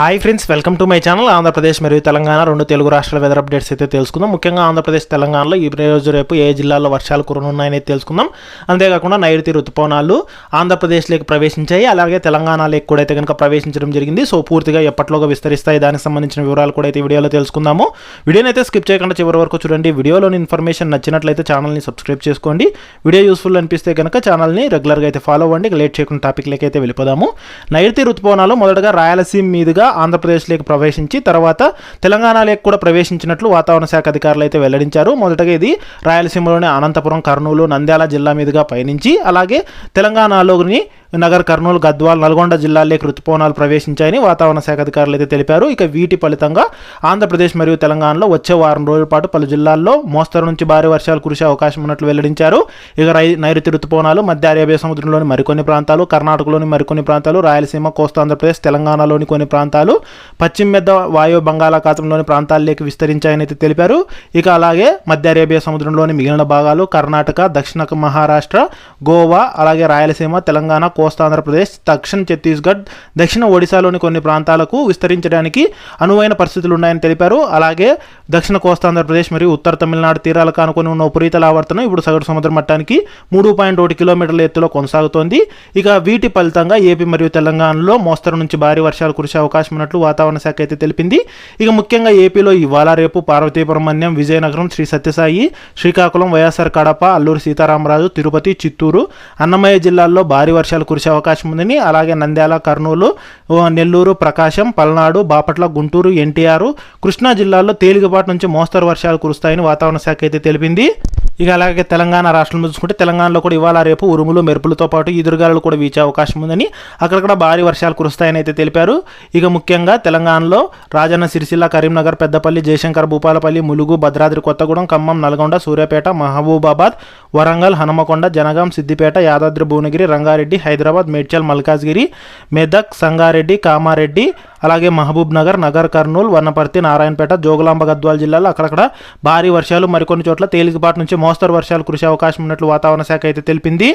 Hi friends welcome to my channel Andhra Pradesh మరియు తెలంగాణ రెండు తెలుగు రాష్ట్రాల వెదర్ అప్డేట్స్ అయితే తెలుసుకుందాం. ముఖ్యంగా ఆంధ్రప్రదేశ్ తెలంగాణలో ఈ రోజు రేపు ఏ జిల్లాల్లో వర్షాలు కురనున్నాయని తెలుసుకుందాం. అంతేకాకుండా నైరుతి ఋతుపవనాలు ఆంధ్రప్రదేశ్లోకి ప్రవేశించాయి అలాగే తెలంగాణలోకి కూడా అయితే కనుక ప్రవేశించడం జరిగింది. సో పూర్తిగా ఎప్పట్లోగా విస్తరిస్తాయి దానికి సంబంధించిన వివరాలు కూడా అయితే వీడియోలో తెలుసుకుందాము. వీడియోని అయితే స్కిప్ చేయకుండా చివరి వరకు చూడండి. వీడియోలోని ఇన్ఫర్మేషన్ నచ్చినట్లయితే ఛానల్ని సబ్స్క్రైబ్ చేసుకోండి. వీడియో యూస్ఫుల్ అనిపిస్తే కనుక ఛానల్ని రెగ్యులర్గా అయితే ఫాలో అవ్వండి. లేట్ చేయకుండా టాపిక్లోకి అయితే వెళ్ళిపోదాము. నైరుతి ఋతుపవనాలు మొదటగా రాయలసీమ మీదుగా ఆంధ్రప్రదేశ్లోకి ప్రవేశించి తర్వాత తెలంగాణలోకి కూడా ప్రవేశించినట్లు వాతావరణ శాఖ అధికారులు అయితే వెల్లడించారు. మొదటగా ఇది రాయలసీమలోని అనంతపురం కర్నూలు నంద్యాల జిల్లా మీదుగా పయనించి అలాగే తెలంగాణలోని నగర్ కర్నూలు గద్వాల్ నల్గొండ జిల్లాల్లోకి రుతుపవనాలు ప్రవేశించాయని వాతావరణ శాఖ అధికారులు అయితే తెలిపారు. ఇక వీటి ఫలితంగా ఆంధ్రప్రదేశ్ మరియు తెలంగాణలో వచ్చే వారం రోజుల పాటు పలు జిల్లాల్లో మోస్తరు నుంచి భారీ వర్షాలు కురిసే అవకాశం ఉన్నట్లు వెల్లడించారు. ఇక రై నైరుతి రుతుపవనాలు మధ్య అరేబియా సముద్రంలోని మరికొన్ని ప్రాంతాలు కర్ణాటకలోని మరికొన్ని ప్రాంతాలు రాయలసీమ కోస్తా ఆంధ్రప్రదేశ్ తెలంగాణలోని కొన్ని ప్రాంతాలు పశ్చిమ మెద్ద వాయు బంగాళాఖాతంలోని ప్రాంతాల్లోకి విస్తరించాయని అయితే తెలిపారు. ఇక అలాగే మధ్య అరేబియా సముద్రంలోని మిగిలిన భాగాలు కర్ణాటక దక్షిణ మహారాష్ట్ర గోవా అలాగే రాయలసీమ తెలంగాణ కోస్తా ఆంధ్రప్రదేశ్ దక్షిణ ఛత్తీస్గఢ్ దక్షిణ ఒడిశాలోని కొన్ని ప్రాంతాలకు విస్తరించడానికి అనువైన పరిస్థితులు ఉన్నాయని తెలిపారు. అలాగే దక్షిణ కోస్తా ఆంధ్రప్రదేశ్ మరియు ఉత్తర తమిళనాడు తీరాలకు అనుకుని ఉన్న ఉపరితల ఆవర్తనం ఇప్పుడు సగటు సముద్ర మట్టానికి మూడు పాయింట్ ఒకటి కిలోమీటర్ల ఎత్తులో కొనసాగుతోంది. ఇక వీటి ఫలితంగా ఏపీ మరియు తెలంగాణలో మోస్తరు నుంచి భారీ వర్షాలు కురిసే అవకాశం ఉన్నట్లు వాతావరణ శాఖ అయితే తెలిపింది. ఇక ముఖ్యంగా ఏపీలో ఇవాళ రేపు పార్వతీపురం మన్యం విజయనగరం శ్రీ సత్యసాయి శ్రీకాకుళం వైఎస్ఆర్ కడప అల్లూరు సీతారామరాజు తిరుపతి చిత్తూరు అన్నమయ్య జిల్లాల్లో భారీ వర్షాలు కురిసే అవకాశం ఉందని అలాగే నంద్యాల కర్నూలు నెల్లూరు ప్రకాశం పల్నాడు బాపట్ల గుంటూరు ఎన్టీఆర్ కృష్ణా జిల్లాల్లో తేలికపాటి నుంచి మోస్తరు వర్షాలు కురుస్తాయని వాతావరణ శాఖ అయితే తెలిపింది. ఇక అలాగే తెలంగాణ రాష్ట్రంలో చూసుకుంటే తెలంగాణలో కూడా ఇవాళ రేపు ఉరుములు మెరుపులతో పాటు ఈదురుగాలు కూడా వీచే అవకాశం ఉందని అక్కడక్కడ భారీ వర్షాలు కురుస్తాయని అయితే తెలిపారు. ఇక ముఖ్యంగా తెలంగాణలో రాజన్న సిరిసిల్ల కరీంనగర్ పెద్దపల్లి జయశంకర్ భూపాలపల్లి ములుగు భద్రాద్రి కొత్తగూడెం ఖమ్మం నల్గొండ సూర్యాపేట మహబూబాబాద్ వరంగల్ హనుమకొండ జనగాం సిద్దిపేట యాదాద్రి భువనగిరి రంగారెడ్డి హైదరాబాద్ హైదరాబాద్ మేడ్చల్ మల్కాజ్గిరి మెదక్ సంగారెడ్డి కామారెడ్డి అలాగే మహబూబ్ నగర్ నగర్ కర్నూలు వనపర్తి నారాయణపేట జోగులాంబ గద్వాల జిల్లాలో అక్కడక్కడ భారీ వర్షాలు మరికొన్ని చోట్ల తేలికపాటి నుంచి మోస్తరు వర్షాలు కురిసే అవకాశం ఉన్నట్లు వాతావరణ శాఖ అయితే తెలిపింది.